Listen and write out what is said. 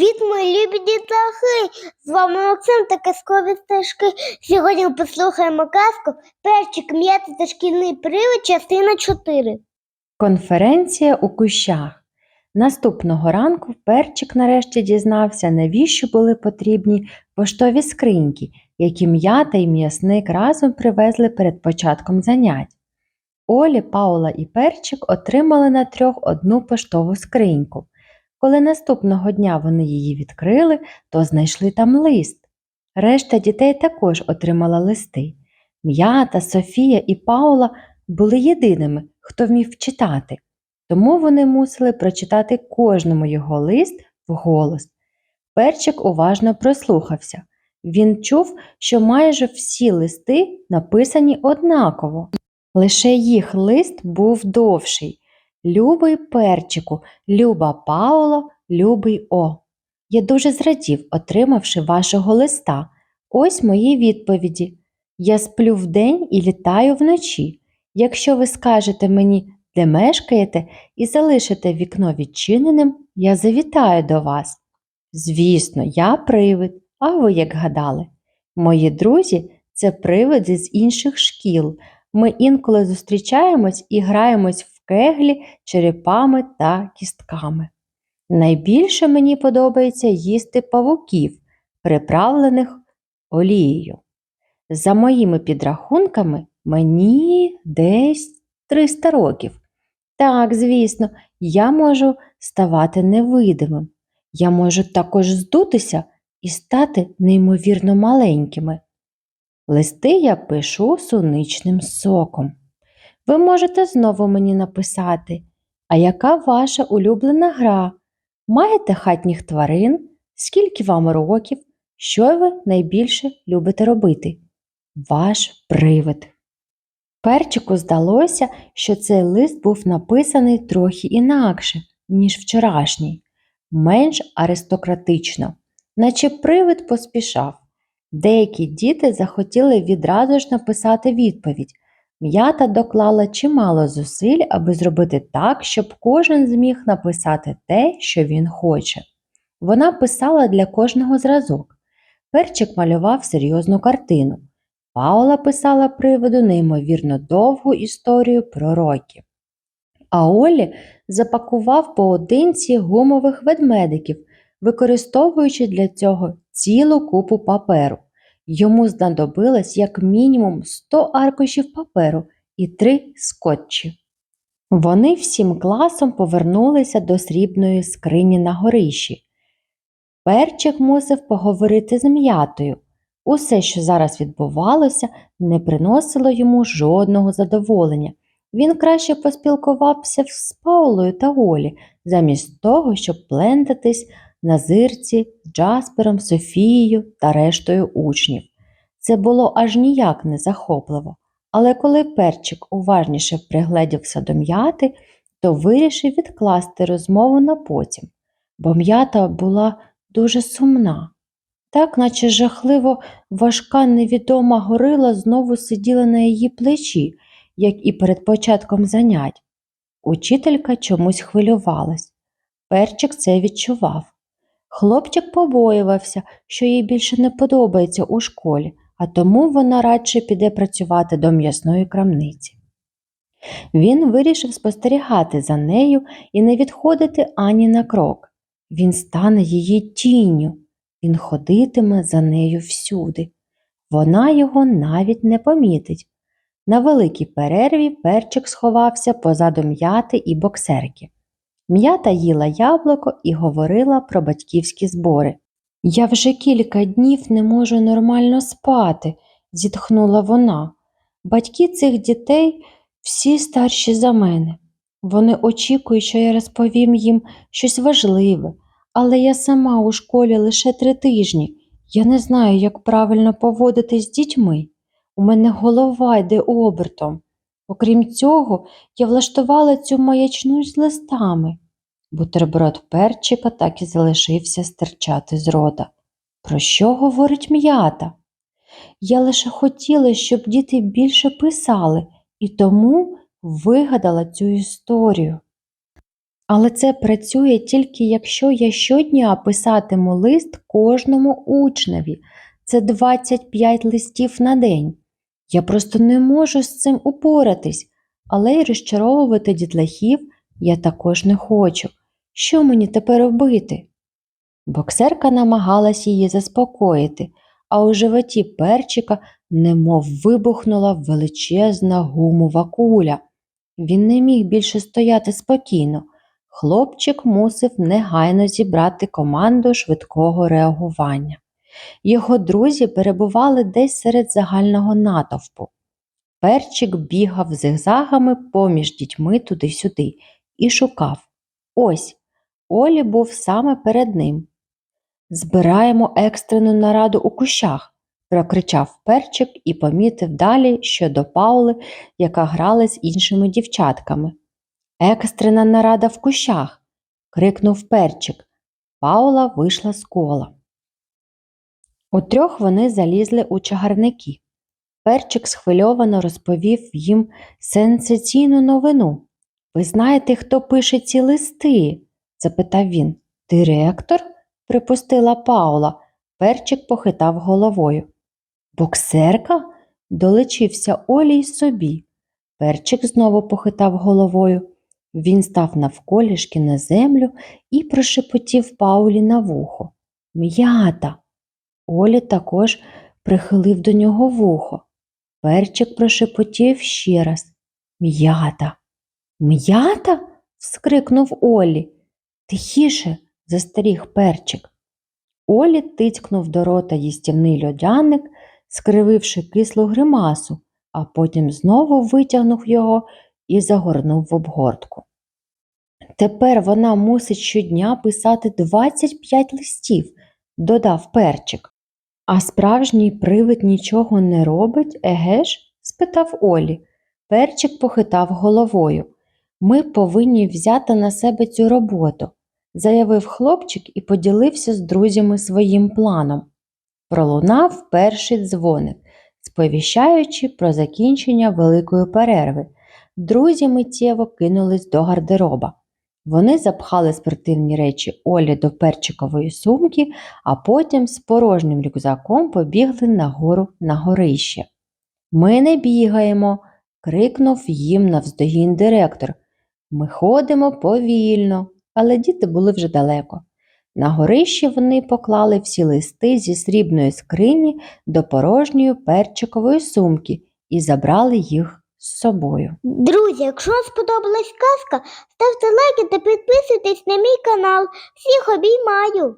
Привіт, мої любі дітлахи! З вами Максим та казкові стежки. Сьогодні ми послухаємо казку Перчик м'яти та шкільний привид, частина 4. Конференція у кущах. Наступного ранку перчик нарешті дізнався, навіщо були потрібні поштові скриньки, які м'ята і м'ясник разом привезли перед початком занять. Олі, Паула і перчик отримали на трьох одну поштову скриньку. Коли наступного дня вони її відкрили, то знайшли там лист. Решта дітей також отримала листи. М'ята, Софія і Паула були єдиними, хто вмів читати, тому вони мусили прочитати кожному його лист вголос. Перчик уважно прослухався. Він чув, що майже всі листи написані однаково. Лише їх лист був довший. Любий перчику, люба Пауло, любий О. Я дуже зрадів, отримавши вашого листа. Ось мої відповіді. Я сплю вдень і літаю вночі. Якщо ви скажете мені, де мешкаєте, і залишите вікно відчиненим, я завітаю до вас. Звісно, я привид, а ви як гадали? Мої друзі це привиди з інших шкіл. Ми інколи зустрічаємось і граємось в кеглі черепами та кістками. Найбільше мені подобається їсти павуків, приправлених олією. За моїми підрахунками, мені десь 300 років. Так, звісно, я можу ставати невидимим. Я можу також здутися і стати неймовірно маленькими. Листи я пишу суничним соком. Ви можете знову мені написати, а яка ваша улюблена гра? Маєте хатніх тварин? Скільки вам років? Що ви найбільше любите робити? Ваш привид. Перчику здалося, що цей лист був написаний трохи інакше, ніж вчорашній, менш аристократично, наче привид поспішав. Деякі діти захотіли відразу ж написати відповідь. М'ята доклала чимало зусиль, аби зробити так, щоб кожен зміг написати те, що він хоче. Вона писала для кожного зразок. Перчик малював серйозну картину. Паула писала приводу неймовірно довгу історію про роки. А Олі запакував поодинці гумових ведмедиків, використовуючи для цього цілу купу паперу. Йому знадобилось як мінімум 100 аркушів паперу і 3 скотчі. Вони всім класом повернулися до срібної скрині на горищі. Перчик мусив поговорити з м'ятою. Усе, що зараз відбувалося, не приносило йому жодного задоволення. Він краще поспілкувався з Паулою та Олі, замість того, щоб плентатись на зирці Джаспером, Софією та рештою учнів. Це було аж ніяк не захопливо, але коли перчик уважніше пригледівся до м'яти, то вирішив відкласти розмову на потім, бо м'ята була дуже сумна. Так, наче жахливо важка невідома горила знову сиділа на її плечі, як і перед початком занять. Учителька чомусь хвилювалась. Перчик це відчував. Хлопчик побоювався, що їй більше не подобається у школі, а тому вона радше піде працювати до м'ясної крамниці. Він вирішив спостерігати за нею і не відходити ані на крок. Він стане її тінню, він ходитиме за нею всюди. Вона його навіть не помітить. На великій перерві перчик сховався позаду м'яти і боксерки. М'ята їла яблуко і говорила про батьківські збори. Я вже кілька днів не можу нормально спати, зітхнула вона. Батьки цих дітей всі старші за мене. Вони очікують, що я розповім їм щось важливе, але я сама у школі лише три тижні. Я не знаю, як правильно поводитись з дітьми. У мене голова йде обертом. Окрім цього, я влаштувала цю маячну з листами. Бутерброд перчика так і залишився стирчати з рота. Про що говорить м'ята? Я лише хотіла, щоб діти більше писали, і тому вигадала цю історію. Але це працює тільки якщо я щодня писатиму лист кожному учневі. Це 25 листів на день. Я просто не можу з цим упоратись, але й розчаровувати дітлахів я також не хочу. Що мені тепер робити? Боксерка намагалась її заспокоїти, а у животі перчика немов вибухнула величезна гумова куля. Він не міг більше стояти спокійно. Хлопчик мусив негайно зібрати команду швидкого реагування. Його друзі перебували десь серед загального натовпу. Перчик бігав зигзагами поміж дітьми туди-сюди і шукав. Ось Олі був саме перед ним. Збираємо екстрену нараду у кущах, прокричав перчик і помітив далі щодо Паули, яка грала з іншими дівчатками. Екстрена нарада в кущах. крикнув перчик. Паула вийшла з кола. Утрьох вони залізли у чагарники. Перчик схвильовано розповів їм сенсаційну новину. Ви знаєте, хто пише ці листи? Запитав він. Директор? припустила Паула. Перчик похитав головою. Боксерка? долечився Олі й собі. Перчик знову похитав головою. Він став навколішки на землю і прошепотів Паулі на вухо. М'ята. Олі також прихилив до нього вухо. Перчик прошепотів ще раз. М'ята. М'ята? вскрикнув Олі. Тихіше, застеріг перчик. Олі тицькнув до рота їстівний льодяник, скрививши кислу гримасу, а потім знову витягнув його і загорнув в обгортку. Тепер вона мусить щодня писати 25 листів, додав перчик. А справжній привид нічого не робить, еге ж? спитав Олі. Перчик похитав головою. Ми повинні взяти на себе цю роботу, заявив хлопчик і поділився з друзями своїм планом. Пролунав перший дзвоник, сповіщаючи про закінчення великої перерви. Друзі миттєво кинулись до гардероба. Вони запхали спортивні речі Олі до перчикової сумки, а потім з порожнім рюкзаком побігли нагору на горище. Ми не бігаємо, крикнув їм навздогін директор. Ми ходимо повільно, але діти були вже далеко. На горищі вони поклали всі листи зі срібної скрині до порожньої перчикової сумки і забрали їх з собою. Друзі, якщо вам сподобалась казка, ставте лайки та підписуйтесь на мій канал. Всіх обіймаю!